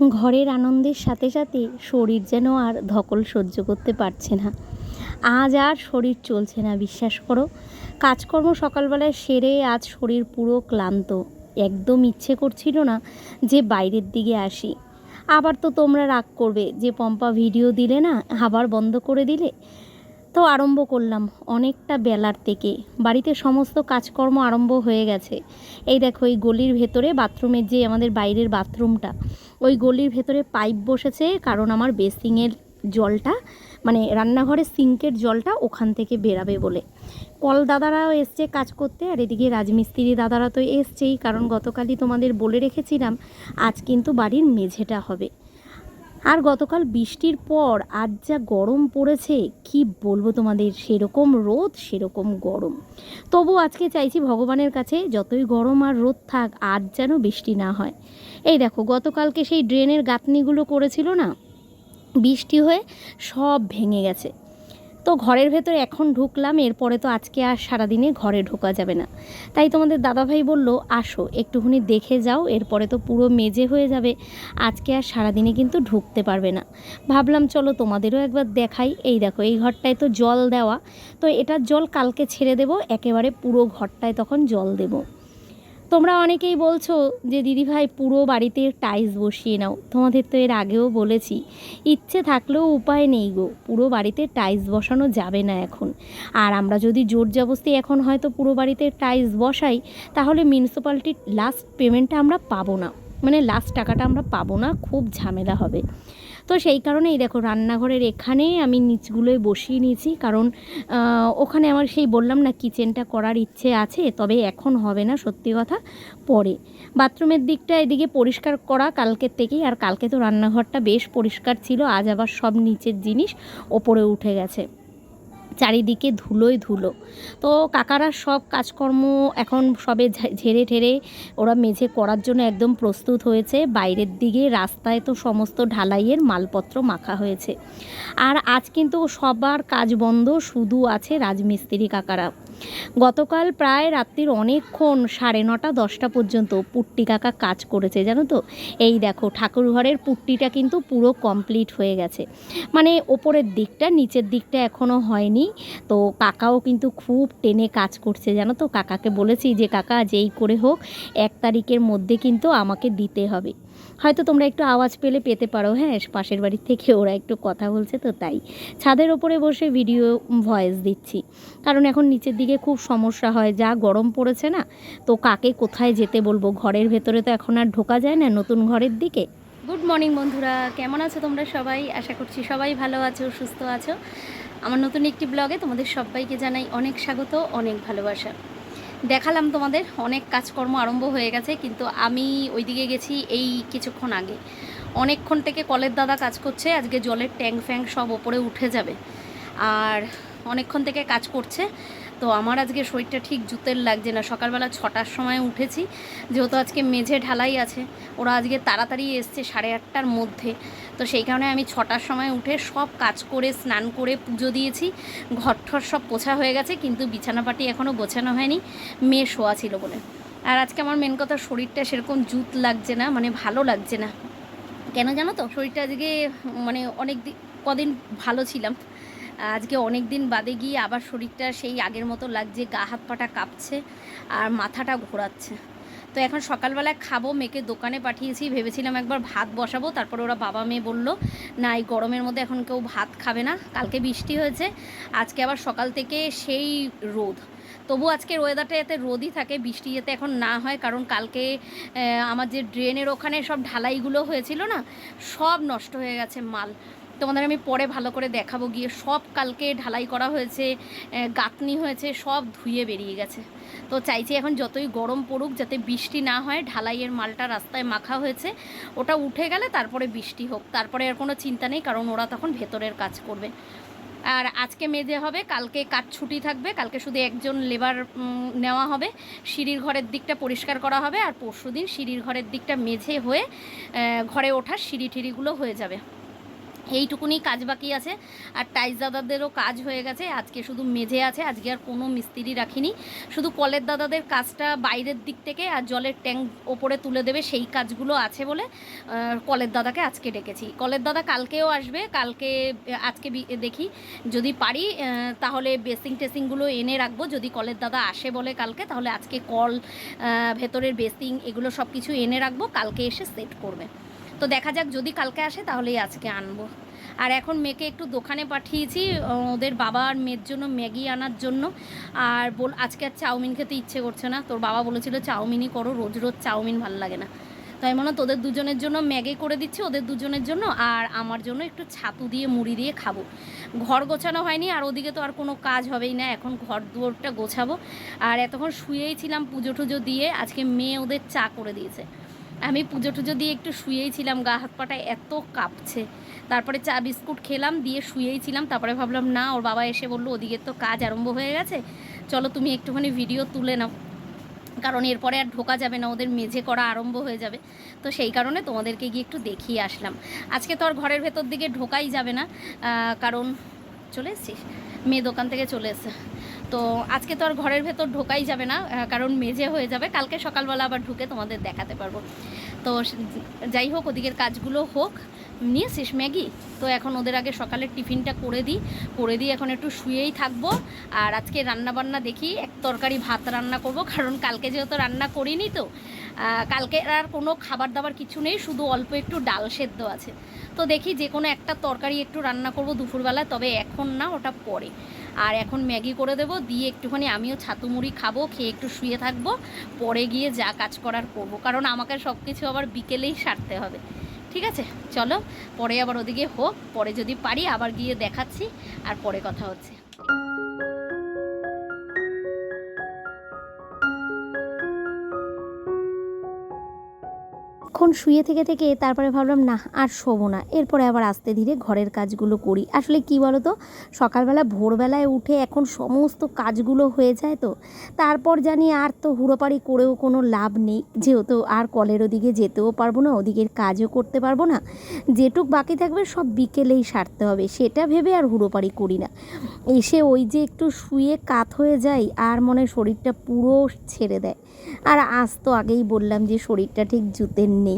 ঘরের আনন্দের সাথে সাথে শরীর যেন আর ধকল সহ্য করতে পারছে না। আজ আর শরীর চলছে না, বিশ্বাস করো। কাজকর্ম সকালবেলায় সেরে আজ শরীর পুরো ক্লান্ত। একদম ইচ্ছে করছিল না যে বাইরের দিকে আসি। আবার তো তোমরা রাগ করবে যে পম্পা ভিডিও দিলে না, আবার বন্ধ করে দিলে? তো আরম্ভ করলাম অনেকটা বেলার থেকে। বাড়িতে সমস্ত কাজকর্ম আরম্ভ হয়ে গেছে। এই দেখো, এই গলির ভেতরে বাথরুমের যে আমাদের বাইরের বাথরুমটা, ওই গলির ভেতরে পাইপ বসেছে, কারণ আমার বেসিংয়ের জলটা মানে রান্নাঘরের সিঙ্কের জলটা ওখান থেকে বেরাবে বলে। কল দাদারাও এসছে কাজ করতে, আর এদিকে রাজমিস্ত্রি দাদারা তো এসছেই, কারণ গতকালই তোমাদের বলে রেখেছিলাম, আজ কিন্তু বাড়ির মেঝেটা হবে। আর গতকাল বৃষ্টির পর আজ যা গরম পড়েছে, কি বলব তোমাদের? সেরকম রোদ, সেরকম গরম। তবু আজকে চাইছি ভগবানের কাছে যতই গরম আর রোদ থাক, আজ যেন বৃষ্টি না হয়। এই দেখো, গতকালকে সেই ড্রেনের গাঁথনিগুলো করেছিল না? বৃষ্টি হয়ে সব ভেঙে গেছে। তো ঘরের ভেতরে এখন ঢুকলাম, এরপরে তো আজকে আর সারাদিনে ঘরে ঢোকা যাবে না। তাই তোমাদের দাদাভাই বলল, আসো, একটুখানি দেখে যাও, এরপরে তো পুরো মেজে হয়ে যাবে। আজকে আর সারাদিনে কিন্তু ঢুকতে পারবে না। ভাবলাম, চলো তোমাদেরও একবার দেখাই। এই দেখো, এই ঘরটায় তো জল দেওয়া, তো এটার জল কালকে ছেড়ে দেবো, একেবারে পুরো ঘরটায় তখন জল দেবো। তোমরা অনেকেই বলছো যে, দিদিভাই, পুরো বাড়িতে টাইলস বসিয়ে নাও। তোমাদের তো এর আগেও বলেছি, ইচ্ছে থাকলেও উপায় নেই গো, পুরো বাড়িতে টাইলস বসানো যাবে না এখন। আর আমরা যদি জোর জবস্তি এখন হয়তো পুরো বাড়িতে টাইলস বসাই, তাহলে মিউনিসিপ্যালিটির লাস্ট পেমেন্টটা আমরা পাবো না। মানে লাস্ট টাকাটা আমরা পাবো না, খুব ঝামেলা হবে। তো সেই কারণেই দেখো রান্নাঘরের এখানে আমি নিচগুলোয় বসিয়ে নিয়েছি। কারণ ওখানে আমার সেই বললাম না কিচেনটা করার ইচ্ছে আছে, তবে এখন হবে না সত্যি কথা, পরে। বাথরুমের দিকটা এদিকে পরিষ্কার করা কালকের থেকেই, আর কালকে তো রান্নাঘরটা বেশ পরিষ্কার ছিল, আজ আবার সব নিচের জিনিস ওপরে উঠে গেছে। চারিদিকে ধুলোই ধুলো। তো কাকারা সব কাজকর্ম এখন সবে ঝেড়ে ঠেড়ে ওরা মেঝে করার জন্য একদম প্রস্তুত হয়েছে। বাইরের দিকে রাস্তায় তো সমস্ত ঢালাইয়ের মালপত্র মাখা হয়েছে। আর আজ কিন্তু সবার কাজ বন্ধ, শুধু আছে রাজমিস্ত্রি কাকারা। গতকাল প্রায় রাত্রির অনেকক্ষণ সাড়ে নটা, দশটা পর্যন্ত পুট্টি কাকা কাজ করেছে, জানো তো? এই দেখো ঠাকুর ঘরের পুট্টিটা কিন্তু পুরো কমপ্লিট হয়ে গেছে। মানে ওপরের দিকটা, নিচের দিকটা এখনও হয়নি। তো কাকাও কিন্তু খুব টেনে কাজ করছে, জানো তো? কাকাকে বলেছি যে, কাকা, যেই করে হোক, এক তারিখের মধ্যে কিন্তু আমাকে দিতে হবে। হয়তো তোমরা একটু আওয়াজ পেলে পেতে পারো হ্যাঁ? পাশের বাড়ির থেকে ওরা একটু কথা বলছে তো তাই। ছাদের ওপরে বসে ভিডিও ভয়েস দিচ্ছি। কারণ এখন নিচের দিকে খুব সমস্যা হয়, যা গরম পড়েছে না, তো কাকে কোথায় যেতে বলব? ঘরের ভেতরে তো এখন আর ঢোকা যায় না নতুন ঘরের দিকে। গুড মর্নিং বন্ধুরা, কেমন আছো তোমরা সবাই? আশা করছি সবাই ভালো আছো, সুস্থ আছো। আমার নতুন একটি ব্লগে তোমাদের সবাইকে জানাই অনেক স্বাগত, অনেক ভালোবাসা। দেখালাম তোমাদের, অনেক কাজকর্ম আরম্ভ হয়ে গেছে, কিন্তু আমি ওইদিকে গেছি এই কিছুক্ষণ আগে। অনেকক্ষণ থেকে কলের দাদা কাজ করছে, আজকে জলের ট্যাঙ্ক ফ্যাঙ্ক সব ওপরে উঠে যাবে। আর অনেকক্ষণ থেকে কাজ করছে তো আমার আজকে শরীরটা ঠিক জুতের লাগছে না। সকালবেলা ছটার সময় উঠেছি যেহেতু আজকে মেঝে ঢালাই আছে। ওরা আজকে তাড়াতাড়ি এসছে সাড়ে আটটার মধ্যে। তো সেই কারণে আমি ছটার সময় উঠে সব কাজ করে স্নান করে পুজো দিয়েছি। ঘর ঠর সব পোছা হয়ে গেছে কিন্তু বিছানাপাটি এখনও গোছানো হয়নি। মেয়ে শোয়া ছিল বলে। আর আজকে আমার মেন কথা শরীরটা সেরকম জুত লাগছে না মানে ভালো লাগছে না। কেন জানো তো? শরীরটা আজকে মানে অনেক দিন কদিন ভালো ছিলাম। আজকে অনেক দিন বাদে গিয়ে আবার শরীরটা সেই আগের মতো লাগছে, গা হাত পাটা কাঁপছে আর মাথাটা ঘোরাচ্ছে। তো এখন সকালবেলায় খাব, মেয়েকে দোকানে পাঠিয়েছি, ভেবেছিলাম একবার ভাত বসাবো, তারপর ওরা বাবা মেয়ে বলল, না, এই গরমের মধ্যে এখন কেউ ভাত খাবে না, কালকে বৃষ্টি হয়েছে, আজকে আবার সকাল থেকে সেই রোদ। তবু আজকের ওয়েদারটা এতে রোদই থাকে, বৃষ্টি যাতে এখন না হয়, কারণ কালকে আমার যে ড্রেনের ওখানে সব ঢালাইগুলো হয়েছিল না, সব নষ্ট হয়ে গেছে মাল। তোমাদের আমি পরে ভালো করে দেখাবো। গিয়ে সব কালকে ঢালাই করা হয়েছে গাঁথনি হয়েছে, সব ধুয়ে বেরিয়ে গেছে। তো চাইছি এখন যতই গরম পড়ুক, যাতে বৃষ্টি না হয়, ঢালাইয়ের মালটা রাস্তায় মাখা হয়েছে। ওটা উঠে গেলে তারপরে বৃষ্টি হোক, তারপরে আর কোনো চিন্তা নেই, কারণ ওরা তখন ভেতরের কাজ করবে। আর আজকে মেজে হবে, কালকে কাজ ছুটি থাকবে, কালকে শুধু একজন লেবার নেওয়া হবে। সিঁড়ির ঘরের দিকটা পরিষ্কার করা হবে, আর পরশু দিন সিঁড়ির ঘরের দিকটা মেঝে হয়ে ঘরে ওঠার সিঁড়ি টিড়িগুলো হয়ে যাবে। এইটুকুনি কাজ বাকি আছে। আর টাইস দাদাদেরও কাজ হয়ে গেছে। আজকে শুধু মেঝে আছে, আজকে আর কোনো মিস্ত্রি রাখিনি। শুধু কলের দাদাদের কাজটা বাইরের দিক থেকে আর জলের ট্যাঙ্ক ওপরে তুলে দেবে, সেই কাজগুলো আছে বলে কলের দাদাকে আজকে ডেকেছি। কলের দাদা কালকেও আসবে, কালকে, আজকে দেখি। যদি পারি তাহলে বেসিং টেসিংগুলো এনে রাখব। যদি কলের দাদা আসে বলে কালকে, তাহলে আজকে কল ভেতরের বেসিং এগুলো সব কিছু এনে রাখব। কালকে এসে সেট করবে। তো দেখা যাক যদি কালকে আসে তাহলেই আজকে আনব। আর এখন মেয়েকে একটু দোকানে পাঠিয়েছি ওদের বাবার মেয়ের জন্য ম্যাগি আনার জন্য। আর বল, আজকে আর চাউমিন খেতে ইচ্ছে করছে না। তোর বাবা বলেছিল চাউমিনই করো, রোজ রোজ চাউমিন ভালো লাগে না। তাই মনে তোদের দুজনের জন্য ম্যাগি করে দিচ্ছি, ওদের দুজনের জন্য। আর আমার জন্য একটু ছাতু দিয়ে মুড়ি দিয়ে খাব। ঘর গোছানো হয়নি, আর ওদিকে তো আর কোনো কাজ হবেই না। এখন ঘর দুয়ারটা গোছাবো। আর এতক্ষণ শুয়েই ছিলাম পুজো টুজো দিয়ে, আজকে মেয়ে ওদের চা করে দিয়েছে। আমি পুজো টুজো দিয়ে একটু শুয়েই ছিলাম, গা হাত পাটা এত কাঁপছে। তারপরে চা বিস্কুট খেলাম, দিয়ে শুয়েই ছিলাম। তারপরে ভাবলাম, না, ওর বাবা এসে বলল, ওদিকে তো কাজ আরম্ভ হয়ে গেছে। চলো তুমি একটুখানি ভিডিও তুলে নাও। কারণ এরপরে আর ঢোকা যাবে না, ওদের মেঝে করা আরম্ভ হয়ে যাবে। তো সেই কারণে তোমাদেরকে গিয়ে একটু দেখিয়ে আসলাম। আজকে তো আর ঘরের ভেতর দিকে ঢোকাই যাবে না কারণ চলে এসছিস? মেয়ে দোকান থেকে চলে এসছে। তো আজকে তো আর ঘরের ভেতর ঢোকাই যাবে না কারণ মেঝে হয়ে যাবে। কালকে সকালবেলা আবার ঢুকে তোমাদের দেখাতে পারব। তো যাই হোক, ওদিকের কাজগুলো হোক নিয়েছিস ম্যাগি? তো এখন ওদের আগে সকালের টিফিনটা করে দিই। করে দিয়ে এখন একটু শুয়েই থাকব। আর আজকে রান্না বান্না দেখি, এক তরকারি ভাত রান্না করব, কারণ কালকে যেহেতু রান্না করিনি তো কালকে আর কোনো খাবার দাবার কিছু নেই, শুধু অল্প একটু ডাল সেদ্ধ আছে। তো দেখি যে কোনো একটা তরকারি একটু রান্না করব দুপুরবেলা তবে এখন না, ওটা পরে। আর এখন ম্যাগি করে দেবো, দিয়ে একটুখানি আমিও ছাতু মুড়ি খাব, খেয়ে একটু শুয়ে থাকব, পরে গিয়ে যা কাজ করার করব। কারণ আমাকে সব কিছু আবার বিকেলেই সারতে হবে। ঠিক আছে? চলো, পরে আবার ওদিকে হোক, পরে যদি পারি আবার গিয়ে দেখাচ্ছি, আর পরে কথা হচ্ছে। অনেকক্ষণ শুয়ে থেকে থেকে তারপরে ভাবলাম না আর শোবো না। এরপরে আবার আস্তে ধীরে ঘরের কাজগুলো করি। আসলে কি বলো তো সকালবেলা ভোরবেলায় উঠে এখন সমস্ত কাজগুলো হয়ে যায় তো। তারপর জানি আর তো হুড়োপাড়ি করেও কোনো লাভ নেই। যেহেতু আর কলের ওদিকে যেতেও পারব না, ওদিকের কাজও করতে পারব না। যেটুক বাকি থাকবে সব বিকেলেই সারতে হবে। সেটা ভেবে আর হুড়োপাড়ি করি না। এসে ওই যে একটু শুয়ে কাত হয়ে যাই আর মনে শরীরটা পুরো ছেড়ে দেয়। আর আজ তো আগেই বললাম যে শরীরটা ঠিক জুতের নেই।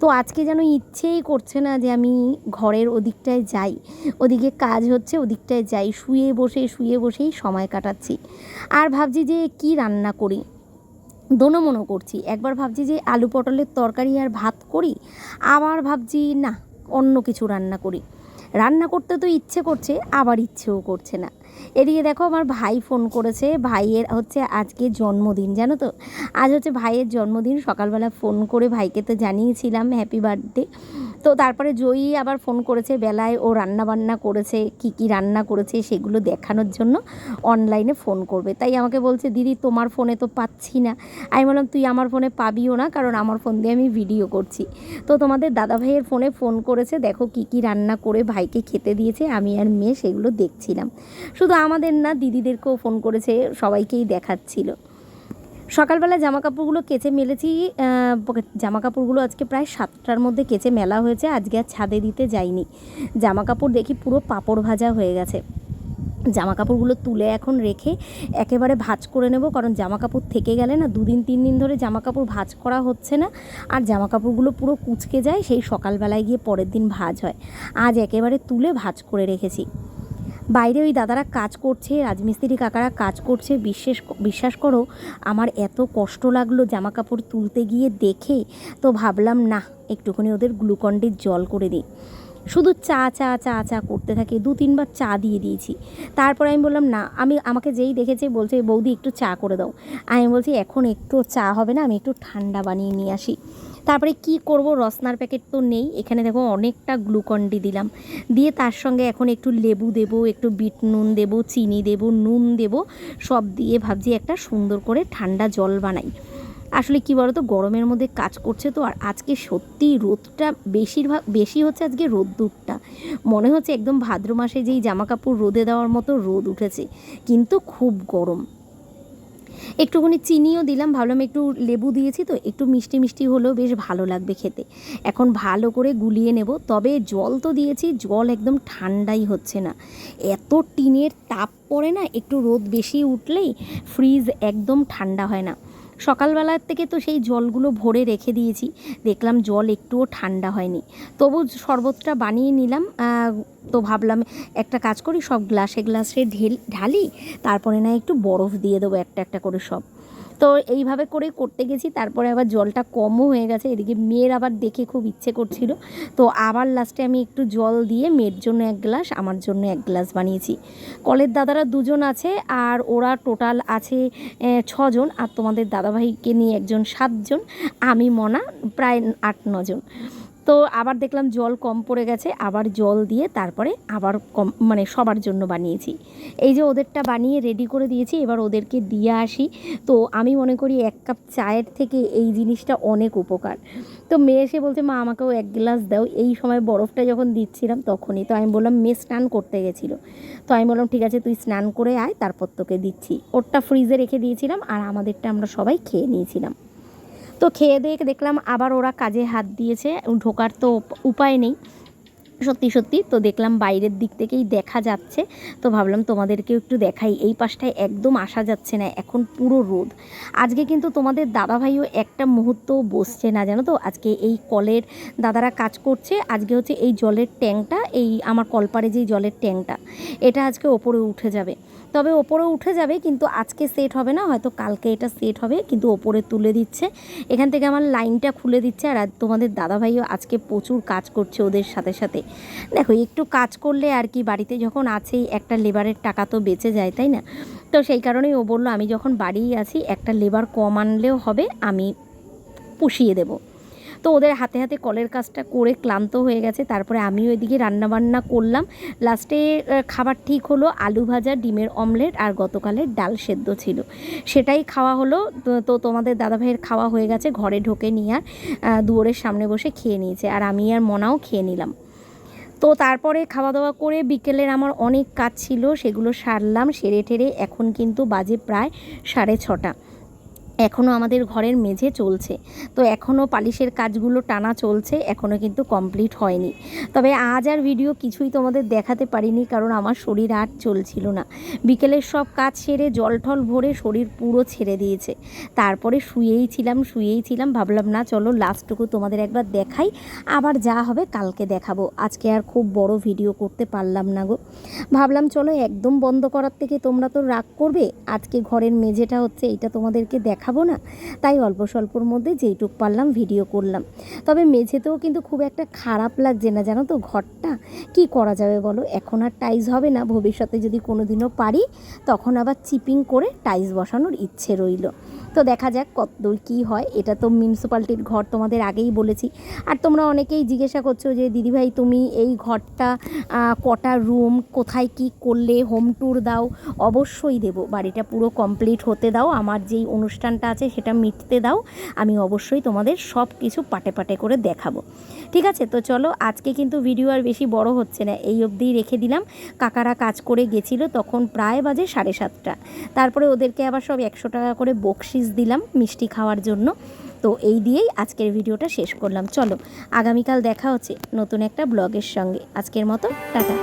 তো আজকে যেন ইচ্ছেই করছে না যে আমি ঘরের ওদিকটায় যাই। ওদিকে কাজ হচ্ছে, ওদিকটায় যাই। শুয়ে বসে, শুয়ে বসেই সময় কাটাচ্ছি। আর ভাবছি যে কি রান্না করি? দোনো মনো করছি। একবার ভাবছি যে আলু পটলের তরকারি আর ভাত করি, আবার ভাবছি না, অন্য কিছু রান্না করি। রান্না করতে তো ইচ্ছে করছে, আবার ইচ্ছেও করছে না। এদিকে দেখো আমার ভাই ফোন করেছে, ভাইয়ের হচ্ছে আজকে জন্মদিন, জানো তো? আজ হচ্ছে ভাইয়ের জন্মদিন, সকালবেলা ফোন করে ভাইকে তো জানিয়েছিলাম হ্যাপি বার্থডে তো তারপরে জয়ী আবার ফোন করেছে বেলায়, ও রান্না বান্না করেছে, কি কি রান্না করেছে সেগুলো দেখানোর জন্য অনলাইনে ফোন করবে। তাই আমাকে বলছে, দিদি, তোমার ফোনে তো পাচ্ছি না। আমি বললাম, তুই আমার ফোনে পাবিও না, কারণ আমার ফোন দিয়ে আমি ভিডিও করছি। তো তোমাদের দাদা ভাইয়ের ফোনে ফোন করেছে, দেখো কি কি রান্না করে ভাইকে খেতে দিয়েছে, আমি আর মেয়ে সেগুলো দেখছিলাম। শুধু আমাদের না, দিদিদেরকেও ফোন করেছে, সবাইকেই দেখাচ্ছিল। সকালবেলা জামা কাপড়গুলো কেচে মেলেছি জামা কাপড়গুলো আজকে প্রায় সাতটার মধ্যে কেচে মেলা হয়েছে, আজকে আর ছাদে দিতে যাইনি। জামা কাপড় দেখি পুরো পাপড় ভাজা হয়ে গেছে। জামা কাপড়গুলো তুলে এখন রেখে একেবারে ভাজ করে নেব, কারণ জামা কাপড় থেকে গেলে না দুদিন, তিন দিন ধরে জামা কাপড় ভাঁজ করা হচ্ছে না। আর জামা কাপড়গুলো পুরো কুচকে যায়, সেই সকালবেলায় গিয়ে পরের দিন ভাজ হয়। আজ একেবারে তুলে ভাজ করে রেখেছি। বাইরে ওই দাদারা কাজ করছে, রাজমিস্ত্রি কাকারা কাজ করছে। বিশ্বাস বিশ্বাস করো, আমার এত কষ্ট লাগল জামা কাপড় তুলতে গিয়ে দেখে, তো ভাবলাম না একটুখানি ওদের গ্লুকন্ডির জল করে দিই। শুধু চা চা চা চা করতে থাকে, দু তিনবার চা দিয়ে দিয়েছি। তারপরে আমি বললাম, না, আমি, আমাকে যেই দেখেছে, বলছে, বৌদি, একটু চা করে দাও। আমি বলছি, এখন একটু চা হবে না, আমি একটু ঠান্ডা বানিয়ে নিয়ে আসি। তারপরে কি করব? রসনার প্যাকেট তো নেই। এখানে দেখো অনেকটা গ্লুকন্ডি দিলাম। দিয়ে তার সঙ্গে এখন একটু লেবু দেব, একটু বিট নুন দেব, চিনি দেব, নুন দেব, সব দিয়ে ভাবছি একটা সুন্দর করে ঠান্ডা জল বানাই। আসলে কি বলতো, গরমের মধ্যে কাজ করছে তো, আর আজকে সত্যি রোদটা বেশিরভাগ, বেশি হচ্ছে আজকে রোদ্দুরটা। মনে হচ্ছে একদম ভাদ্র মাসে যেই জামা কাপড় রোদে দেওয়ার মতো রোদ উঠেছে। কিন্তু খুব গরম। একটুখানি চিনিও দিলাম, ভাবলাম একটু লেবু দিয়েছি তো, একটু মিষ্টি মিষ্টি হলেও বেশ ভালো লাগবে খেতে। এখন ভালো করে গুলিয়ে নেব, তবে জল তো দিয়েছি, জল একদম ঠান্ডাই হচ্ছে না। এত টিনের তাপ পড়ে না, একটু রোদ বেশি উঠলেই ফ্রিজ একদম ঠান্ডা হয় না। সকালবেলার থেকে তো সেই জলগুলো ভরে রেখে দিয়েছি। দেখলাম জল একটুও ঠান্ডা হয়নি। তবু শরবতটা বানিয়ে নিলাম। তো ভাবলাম একটা কাজ করি, সব গ্লাসে গ্লাসে ঢেল, ঢালি, তারপরে না একটু বরফ দিয়ে দেবো একটা একটা করে সব। তো এইভাবে করে করতে গেছি, তারপরে আবার জলটা কমও হয়ে গেছে, এদিকে মেয়ের আবার দেখে খুব ইচ্ছে করছিল। তো আবার লাস্টে আমি একটু জল দিয়ে মেয়ের জন্য এক গ্লাস আমার জন্য এক গ্লাস বানিয়েছি। কলের দাদারা দুজন আছে আর ওরা টোটাল আছে ছজন আর তোমাদের দাদাভাইকে নিয়ে একজন সাতজন, আমি মনা, প্রায় আট নজন। তো আবার দেখলাম জল কম পড়ে গেছে, আবার জল দিয়ে তারপরে আবার কম মানে সবার জন্য বানিয়েছি। এই যে ওদেরটা বানিয়ে রেডি করে দিয়েছি, এবার ওদেরকে দিয়ে আসি। তো আমি মনে করি এক কাপ চায়ের থেকে এই জিনিসটা অনেক উপকার। তো মেয়ে এসে বলছে, মা, আমাকেও এক গ্লাস দাও। এই সময় বরফটা যখন দিচ্ছিলাম, তখনই তো আমি বললাম, মেয়ে স্নান করতে গেছিল। তো আমি বললাম, ঠিক আছে, তুই স্নান করে আয়, তারপর তোকে দিচ্ছি। ওরটা ফ্রিজে রেখে দিয়েছিলাম, আর আমাদেরটা আমরা সবাই খেয়ে নিয়েছিলাম। তো খেয়ে দিয়ে দেখলাম আবার ওরা কাজে হাত দিয়েছে, ঢোকার তো উপায় নেই। সত্যি সত্যি তো দেখলাম বাইরের দিক থেকেই দেখা যাচ্ছে। তো ভাবলাম তোমাদেরকেও একটু দেখাই, এই পাশটায় একদম আসা যাচ্ছে না, এখন পুরো রোদ। আজকে কিন্তু তোমাদের দাদাভাইও একটা মুহূর্ত বসছে না, জানো তো? আজকে এই কলের দাদারা কাজ করছে, আজকে হচ্ছে এই জলের ট্যাঙ্কটা এই আমার কলপারে যেই জলের ট্যাঙ্কটা এটা আজকে ওপরে উঠে যাবে। তবে ওপরে উঠে যাবে, কিন্তু আজকে সেট হবে না, হয়তো কালকে এটা সেট হবে, কিন্তু ওপরে তুলে দিচ্ছে। এখান থেকে আমার লাইনটা খুলে দিচ্ছে, আর তোমাদের দাদাভাইও আজকে প্রচুর কাজ করছে ওদের সাথে সাথে। দেখো, একটু কাজ করলে আর কি, বাড়িতে যখন আছেই, একটা লেবারের টাকা তো বেঁচে যায়, তাই না? তো সেই কারণেই ও বলল, আমি যখন বাড়িই আছি, একটা লেবার কম আনলেও হবে, আমি পুষিয়ে দেবো। তো ওদের হাতে হাতে কলের কাজটা করে ক্লান্ত হয়ে গেছে। তারপরে আমি ওইদিকে রান্নাবান্না করলাম। লাস্টে খাবার ঠিক হলো, আলু ভাজা, ডিমের অমলেট আর গতকালের ডাল সেদ্ধ ছিল। সেটাই খাওয়া হলো। তো- তোমাদের দাদাভাইয়ের খাওয়া হয়ে গেছে, ঘরে ঢোকে নিয়ে আর দুয়ারের সামনে বসে খেয়ে নিয়েছে। আর আমি আর মনাও খেয়ে নিলাম। তো তারপরে খাওয়া দাওয়া করে বিকেলের আমার অনেক কাজ ছিল, সেগুলো সারলাম, সেরে টেরে এখন কিন্তু বাজে প্রায় সাড়ে ছটা। এখনও আমাদের ঘরের মেঝে চলছে। তো এখনও পালিশের কাজগুলো টানা চলছে এখনও কিন্তু কমপ্লিট হয়নি। তবে আজ আর ভিডিও কিছুই তোমাদের দেখাতে পারিনি কারণ আমার শরীর আর চলছিল না। বিকেলের সব কাজ সেরে জল টল ভরে শরীর পুরো ছেড়ে দিয়েছে। তারপরে শুয়েই ছিলাম শুয়েই ছিলাম, ভাবলাম না চলো লাস্টটুকু তোমাদের একবার দেখাই, আবার যা হবে কালকে দেখাবো। আজকে আর খুব বড় ভিডিও করতে পারলাম না গো। ভাবলাম চলো একদম বন্ধ করার থেকে তোমরা তো রাগ করবে, আজকে ঘরের মেঝেটা হচ্ছে এটা তোমাদেরকে দেখাবো না। তাই অল্প স্বল্পর মধ্যে যেইটুক পারলাম ভিডিও করলাম। তবে মেঝেতেও কিন্তু খুব একটা খারাপ লাগছে না, জানো তো ঘরটা। কি করা যাবে বলো? এখন আর টাইলস হবে না। ভবিষ্যতে যদি কোনো দিনও পারি, তখন আবার চিপিং করে টাইলস বসানোর ইচ্ছে রইল। তো দেখা যাক কত কী হয়। এটা তো মিউনিসিপ্যালিটির ঘর, তোমাদের আগেই বলেছি। আর তোমরা অনেকেই জিজ্ঞাসা করছ যে, দিদিভাই, তুমি এই ঘরটা কটা রুম? কোথায় কি করলে? হোম ট্যুর দাও? অবশ্যই দেবো। বাড়িটা পুরো কমপ্লিট হতে দাও। আমার যেই অনুষ্ঠানটা আছে সেটা মিটতে দাও। আমি অবশ্যই তোমাদের সব কিছু পাটে পাটে করে দেখাবো। ঠিক আছে? তো চলো, আজকে কিন্তু ভিডিও আর বেশি বড় হচ্ছে না। এই অবধিই রেখে দিলাম। কাকারা কাজ করে গেছিল তখন প্রায় বাজে সাড়ে সাতটা। তারপরে ওদেরকে আবার সব একশো টাকা করে বকশিস দিলাম মিষ্টি খাওয়ার জন্য। তো এই দিয়েই আজকের ভিডিওটা শেষ করলাম। চলো, আগামীকাল দেখা হচ্ছে নতুন একটা ব্লগের সঙ্গে। আজকের মতো, টাটা।